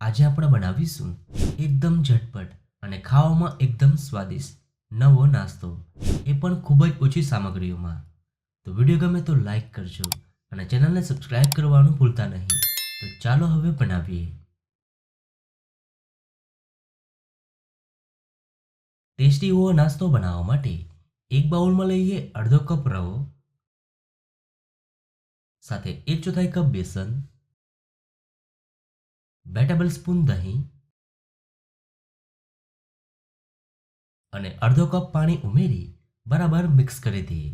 આજે આપણે બનાવીશું એકદમ ઝટપટ અને ખાવામાં એકદમ સ્વાદિષ્ટ નવો નાસ્તો. એ પણ ખૂબ જ ઓછી સામગ્રીઓમાં. તો વીડિયો ગમે તો લાઈક કરજો અને ચેનલને સબસ્ક્રાઈબ કરવાનું ભૂલતા નહીં. તો ચાલો હવે બનાવીએ. ટેસ્ટી એવો નાસ્તો બનાવવા માટે એક બાઉલમાં લઈએ અડધો કપ રવો, સાથે એક ચોથાઈ કપ બેસન બે ટેબલ સ્પૂન દહીં અને અડધો કપ પાણી ઉમેરી બરાબર મિક્સ કરી દઈએ.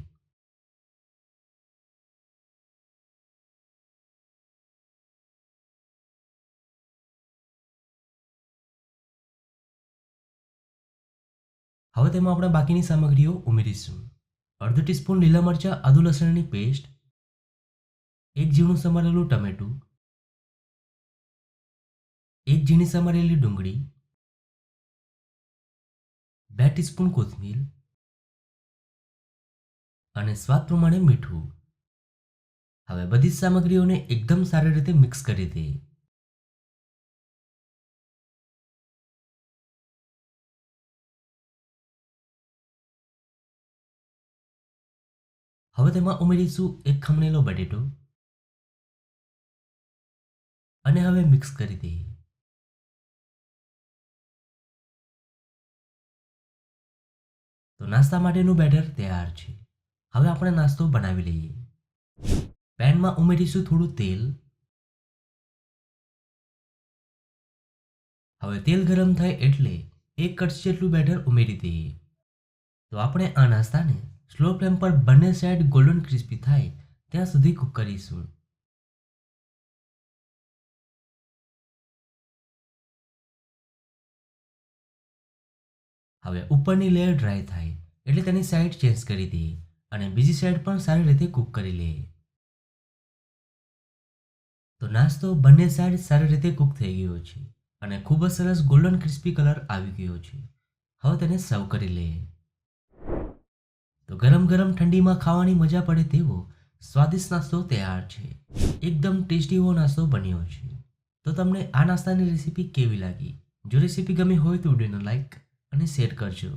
હવે તેમાં આપણે બાકીની સામગ્રીઓ ઉમેરીશું. અડધો ટીસ્પૂન લીલા મરચાં, આદુ લસણની પેસ્ટ એક જીવનું સમારેલું ટમેટું એક ઝીણી સમારેલી ડુંગળી, બે ટીસ્પૂન કોથમીર અને સ્વાદ પ્રમાણે મીઠું. હવે બધી સામગ્રીઓને એકદમ સારી રીતે મિક્સ કરી દે. હવે તેમાં ઉમેરીશું એક ખમણેલો બટેટો. અને હવે મિક્સ કરી દઈએ. તો નાસ્તા માટેનું બેટર તૈયાર છે. હવે આપણે નાસ્તો બનાવી લઈએ. પેનમાં ઉમેરીશું થોડું તેલ. હવે તેલ ગરમ થાય એટલે એક કટ્સ જેટલું બેટર ઉમેરી દઈએ. તો આપણે આ નાસ્તાને સ્લો ફ્લેમ પર બંને સાઈડ ગોલ્ડન ક્રિસ્પી થાય ત્યાં સુધી કૂક કરીશું. હવે ઉપરની લેયર ડ્રાય થાય. એટલે તેની સાઈડ ચેન્જ કરી દે અને બીજી સાઈડ પણ સારી રીતે કૂક કરી લે. તો નાસ્તો બંને સાઈડ સારી રીતે કૂક થઈ ગયો છે અને ખૂબ જ સરસ ગોલ્ડન ક્રિસ્પી કલર આવી ગયો છે. હવે તેને સર્વ કરી લે. તો ગરમ ગરમ ઠંડીમાં ખાવાની મજા પડે તેવો સ્વાદિષ્ટ નાસ્તો તૈયાર છે. એકદમ ટેસ્ટી એવો નાસ્તો બન્યો છે. તો તમને આ નાસ્તાની રેસીપી કેવી લાગી? જો રેસીપી ગમી હોય તો વિડીયોને લાઈક અને શેર કરજો.